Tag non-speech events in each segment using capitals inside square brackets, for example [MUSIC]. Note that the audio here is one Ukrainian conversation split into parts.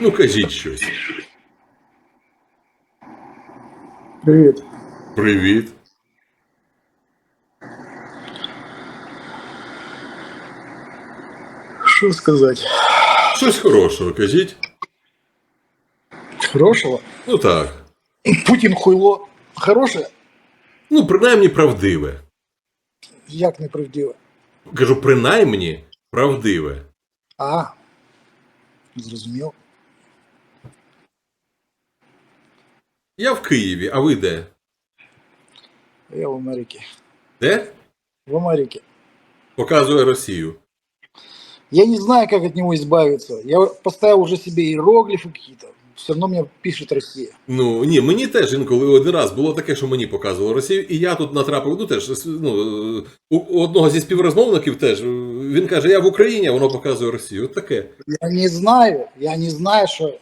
Ну, кажіть щось. Привет. Привіт. Что сказать? Щось хорошого, кажіть. Хорошего? Ну так. Путин хуйло. Хороше? Ну, принаймні правдиве. Як неправдиво. Кажу, принаймні правдиве. А. Зрозумів. Я в Києві, а ви де? Я в Америке. Де? В Америке. Показує Росію. Я не знаю, как от него избавиться. Я поставил уже себе иероглифы какие-то. Все равно мне пишет Россия. Ну ні, мені теж інколи один раз було таке, що мені показувало Росію, і я тут натрапив. Ну теж ну, у одного зі співрозмовників теж він каже: Я в Україні, а воно показує Росію. От таке. Я не знаю. Я не знаю, что...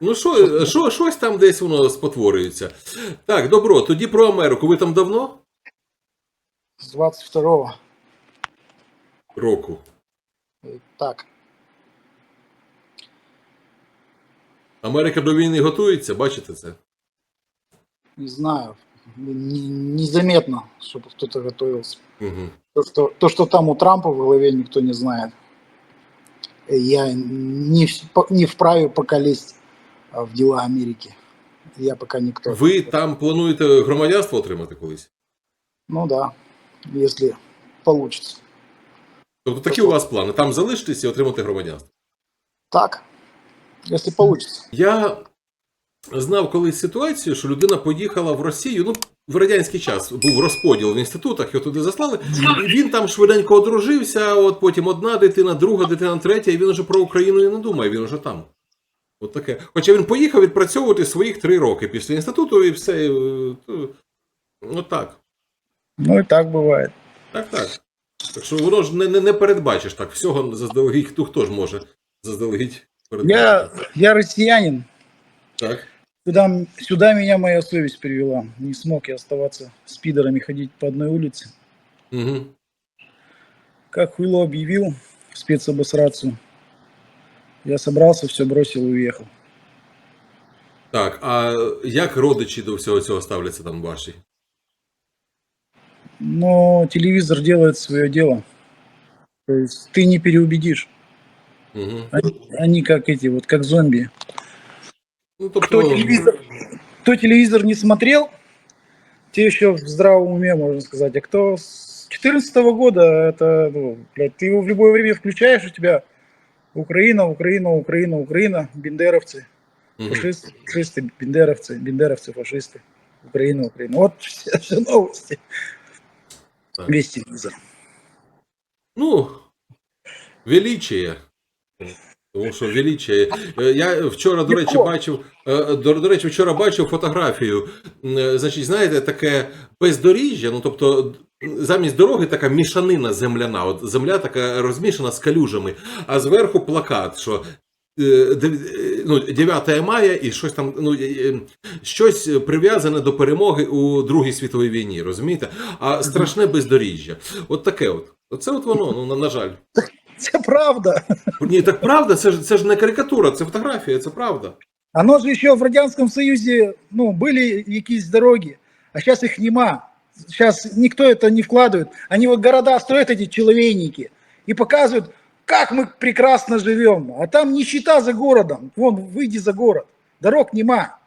Ну що, що, щось там десь воно спотворюється. Так, добро, тоді про Америку. Ви там давно? С 22-го. Року. Так. Америка до війни готується, бачите це? Не знаю. Не- незаметно, чтобы кто-то готовился. Угу. То что, то, что там у Трампа в голове, никто не знает. Я не, не вправе пока лезть в дела Америки. Я пока никто. Ви там плануєте громадянство отримати колись? Ну да, если получится. Тобто такі у вас плани. Там залишитися і отримати громадянство. Так, если получится. Я знав колись ситуацію, що людина поїхала в Росію. Ну, в радянський час був розподіл в інститутах, його туди заслали. І він там швиденько одружився, от потім одна дитина, друга дитина, третя, і він уже про Україну і не думає, він уже там. От таке. Хоча він поїхав відпрацьовувати своїх три роки після інституту і все. е, От так. Ну и так бывает. Так, так. Так що воно ж не, не, не передбачиш так. Всього заздалегідь, хто, хто ж може заздалегідь передбачити. Я, я россиянин. Так. Сюда, сюда меня моя совесть привела. Не смог я оставаться с пидорами ходить по одной улице. Угу. Как Хуйло объявил в спецобосрацию, я собрался, все бросил и уехал. Так, а як родичі до всього цього ставляться там ваші? Но телевизор делает свое дело. То есть ты не переубедишь. Угу. Они, они как эти, вот как зомби. Ну, тобто, Кто телевизор, кто телевизор не смотрел, те еще в здравом уме, можно сказать. А кто с 2014 года, это, ну, блядь, ты его в любое время включаешь, у тебя Украина, Украина, Украина, Украина, бендеровцы, Мгм. фашисты, фашисты, бендеровцы, бендеровцы, фашисты, Украина, Украина. Вот все, все новости. Так. Весь телевизор. Ну, величіє. Тому що величіє. Е, Я вчора, до речі, Легко. бачив, е, до, до речі, вчора бачив фотографію. Е, Значить, знаєте, таке бездоріжжя, ну тобто. Замість дороги така мішанина земляна. От земля така розмішана з калюжами, а зверху плакат, що е, е, ну, 9 мая і щось там, ну, е, щось прив'язане до перемоги у Другій світовій війні, розумієте? А страшне бездоріжжя. От таке от. Оце от воно, ну, на, на жаль. Это правда. Ні, так правда, це ж, це ж не карикатура, це фотографія, це правда. Оно же еще в Радянском Союзе, ну, были якісь дороги, а сейчас их нема. Сейчас никто это не вкладывает. Они вот города строят, эти человейники, и показывают, как мы прекрасно живем. А там нищета за городом. Вон, выйди за город. Дорог нема.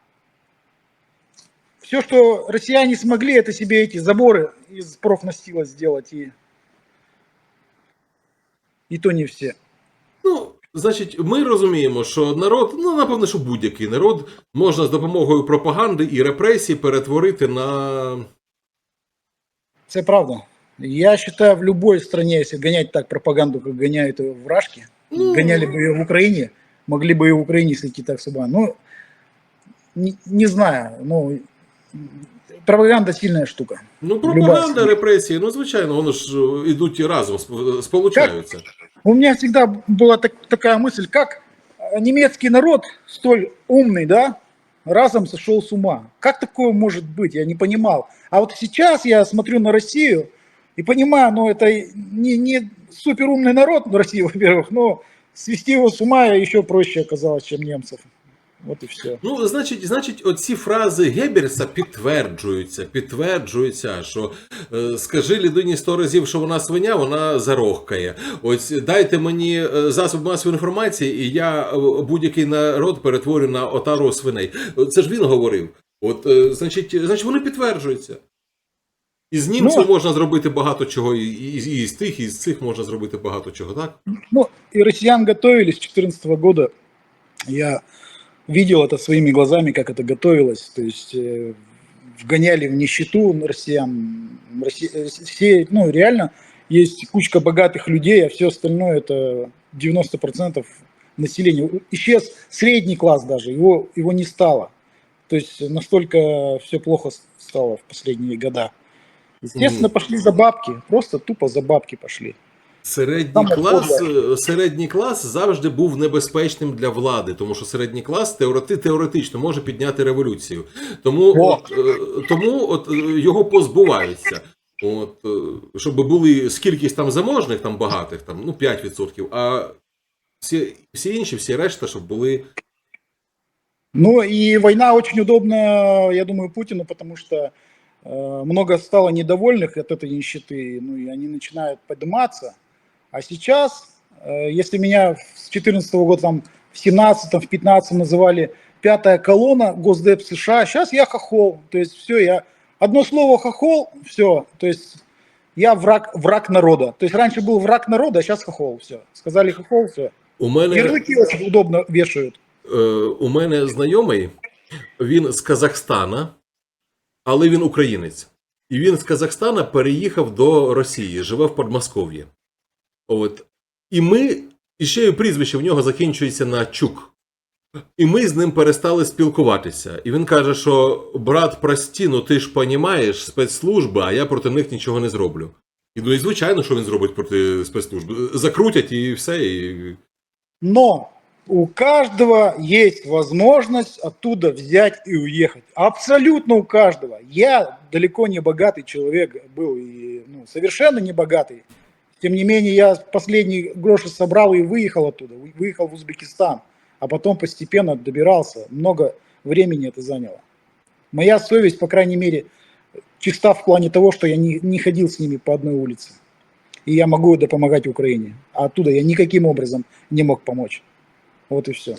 Все, что россияне смогли, это себе эти заборы из профнастила сделать. И, и то не все. Ну, значить, ми розуміємо, що народ, ну напевно, що будь-який народ можна з допомогою пропаганди і репресій перетворити на. Это правда. Я считаю, в любой стране, если гонять так пропаганду, как гоняют ее в Рашке, Ну, гоняли бы ее в Украине, могли бы и в Украине сойти так с ума. Ну, не, не знаю, ну, пропаганда сильная штука. Ну, Люба пропаганда, сім'я. репресії, ну, звичайно, вони ж е, ідуть і разом, сп- сполучаються. У меня всегда была так- такая мысль, как э, немецкий народ, столь умный, да, разом сошел с ума. Как такое может быть? Я не понимал. А вот сейчас я смотрю на Россию и понимаю, ну, это не, не суперумный народ, ну, Россия, [LAUGHS] во-первых, но свести его с ума еще проще оказалось, чем немцев. Вот и все. Ну, значить, значить, оці фрази Геббельса підтверджуються, підтверджуються, що е, скажи людині сто разів, що вона свиня, вона зарохкає. Ось дайте мені е, засоб масової інформації, і я е, будь-який народ перетворю на отару свиней. Це ж він говорив. От, е, значить, значить, вони підтверджуються. Із німців Ну, можна зробити багато чого, і, і, і з тих, і з цих можна зробити багато чого, так? Ну, и россиян готовились с 2014 года. Я видел это своими глазами, как это готовилось. То есть э, вгоняли в нищету россиян. Росси- э, все, ну, реально есть кучка богатых людей, а все остальное это 90% населения. Исчез средний класс даже, его, его не стало. То есть настолько все плохо стало в последние года. Естественно, пошли за бабки, просто тупо за бабки пошли. Середній Там клас, е, середній клас завжди був небезпечним для влади, тому що середній клас теорети, теоретично може підняти революцію. Тому, О! от, е, тому от, е, його позбуваються. От, е, щоб були скількись там заможних, там багатих, там, ну 5%, а всі, всі інші, всі решта, щоб були. Ну и война очень удобна, я думаю, Путину, потому что э, много стало недовольных от этой нищеты, ну и они начинают подниматься. А сейчас, э, если меня с 2014 года, там, в 17 в 15 называли пятая колонна Госдеп США, сейчас я хохол. То есть все, я одно слово хохол, все. То есть я враг, враг народа. То есть раньше был враг народа, а сейчас хохол, все. Сказали хохол, все. У мене, Ярлыки очень удобно вешают. е, у мене знайомий, він з Казахстана, але він українець. І він з Казахстана переїхав до Росії, живе в Подмосков'ї. От. І ми, і ще й прізвище в нього закінчується на Чук. І ми з ним перестали спілкуватися. І він каже, що брат, прості, ну ти ж понімаєш спецслужби, а я проти них нічого не зроблю. І ну і звичайно, що він зробить проти спецслужб. Закрутять і все. І... Но у каждого есть возможность оттуда взять и уехать. Абсолютно у каждого. Я далеко не богатый человек был, и, ну, совершенно не богатый. Тем не менее, я последние гроши собрал и выехал оттуда. Вы- Выехал в Узбекистан, а потом постепенно добирался. Много времени это заняло. Моя совесть, по крайней мере, чиста в плане того, что я не, не ходил с ними по одной улице. И я могу это помогать Украине. А оттуда я никаким образом не мог помочь. Вот и все.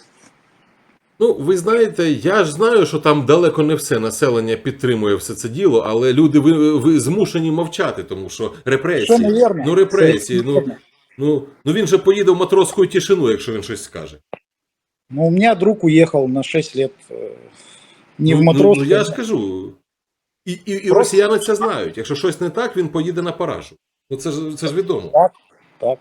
Ну, ви знаєте, я ж знаю, що там далеко не все населення підтримує все це діло, але люди ви, ви змушені мовчати, тому що репресії. Наверное. Ну, репресії. Ну, ну, ну він же поїде в матросську тишину, якщо він щось скаже. Ну, у меня друг уехал на 6 лет э, не ну, в матрос. Ну, ну, я ж кажу. І, і, і Просто- росіяни це знають. Якщо щось не так, він поїде на паражу. Ну це ж це ж відомо. Так, так.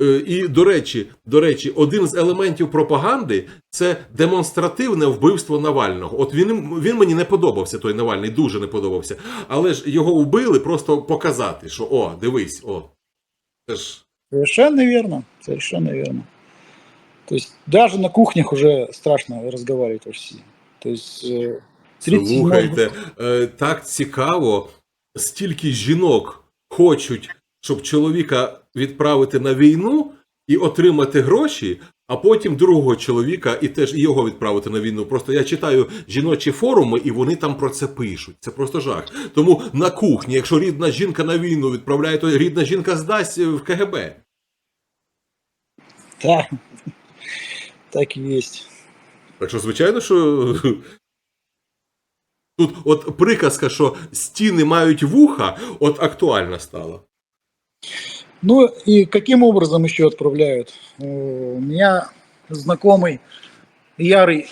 Е, І до речі, до речі, один з елементів пропаганди це демонстративне вбивство Навального. От він він мені не подобався, той Навальний дуже не подобався. Але ж його вбили просто показати, що о, дивись, о. Це ж Совершенно верно. Совершенно верно. То есть даже на кухнях уже страшно разговаривать в России. То есть 30 слухайте, е, так цікаво, стільки жінок хочуть, щоб чоловіка відправити на війну і отримати гроші, а потім другого чоловіка і теж його відправити на війну. Просто я читаю жіночі форуми, і вони там про це пишуть. Це просто жах. Тому на кухні, якщо рідна жінка на війну відправляє, то рідна жінка здасть в КГБ. Да. Так и есть. Так що, звичайно, що. Тут от приказка, що стіни мають вуха, от актуальна стала. Ну и каким образом еще отправляют? Э, У меня знакомый ярый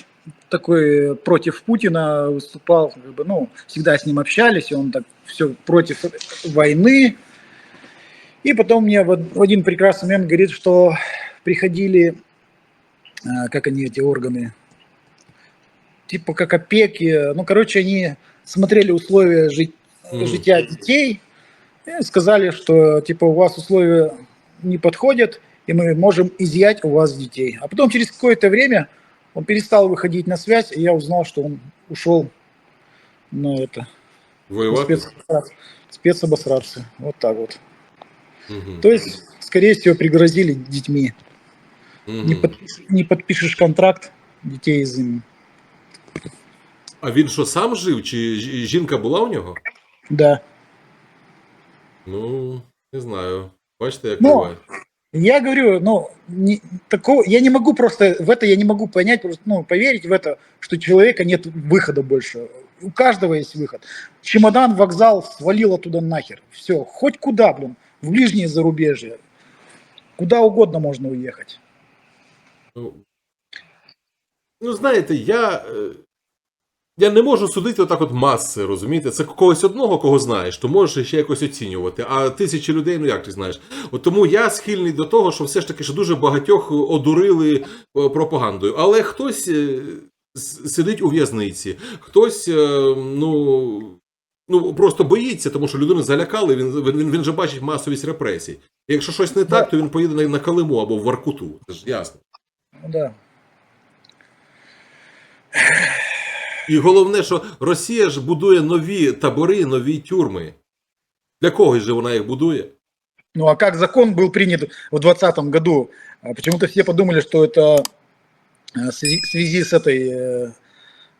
такой против Путина выступал, как бы, ну, всегда с ним общались, и он так все против войны. И потом мне в од- в один прекрасный момент говорит, что приходили, э, как они, эти органы, типа как опеки, ну, короче, они смотрели условия жить, Мгм. жития детей, и сказали, что типа у вас условия не подходят, и мы можем изъять у вас детей. А потом через какое-то время он перестал выходить на связь, и я узнал, что он ушел на это на Воювати. спецобосраться. спецобосраться. Вот так вот. Мгм. То есть скорее всего, пригрозили детьми. Мгм. Не, подпиш- не подпишешь контракт, детей изымем. А він що сам жив, чи жінка була у нього? Да. Ну, не знаю. Бачите, як Ну, буває. Я говорю, ну, не, такого, я не могу просто, в это я не могу понять, просто, ну, поверить в это, что у человека нет выхода больше. У каждого есть выход. Чемодан, вокзал, свалил оттуда нахер. Все, хоть куда, блин, в ближнее зарубежье. Куда угодно можно уехать. Ну, ну знаєте, я, е, я не можу судити отак от маси, розумієте? Це когось одного, кого знаєш, то можеш ще якось оцінювати. А тисячі людей, ну як ти знаєш? От тому я схильний до того, що все ж таки що дуже багатьох одурили е, пропагандою. Але хтось е, сидить у в'язниці, хтось, е, ну. Ну, просто боїться, тому що людину залякали, він, він, він же бачить масовість репресій. І якщо щось не так, то він поїде на, на Калиму або в Воркуту. Це ж ясно. Ну да. І головне, що Росія ж будує нові табори, нові тюрми. Для когось же вона їх будує. Ну а как закон был принят в 2020 году? А Почему-то все подумали, что это э, в связи, в связи с этой, э,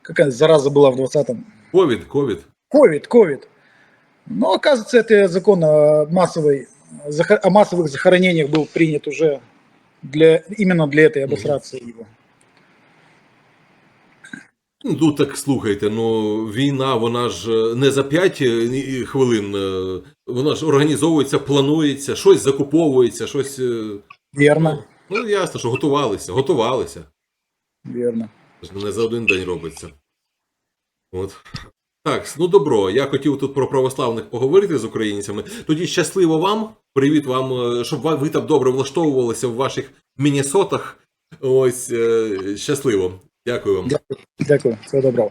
какая зараза была в 2020-м? Ковід, ковід. Ковид, ковид. Но оказывается, это закон о, массовой, заха- о массовых захоронениях был принят уже для, именно для этой обосрации его. Ну так слухайте, ну війна, вона ж е, не за 5 хвилин, е, вона ж організовується, планується, щось закуповується, щось. е, Верно, Ну, ясно, що готувалися, готувалися. ж Не за один день робиться. От. Так, ну добро. Я хотів тут про православних поговорити з українцями. Тоді щасливо вам. Привіт вам, е, щоб ви там добре влаштовувалися в ваших мінісотах. Ось е, щасливо. Дякую вам. Дякую. Дякую. Всього доброго.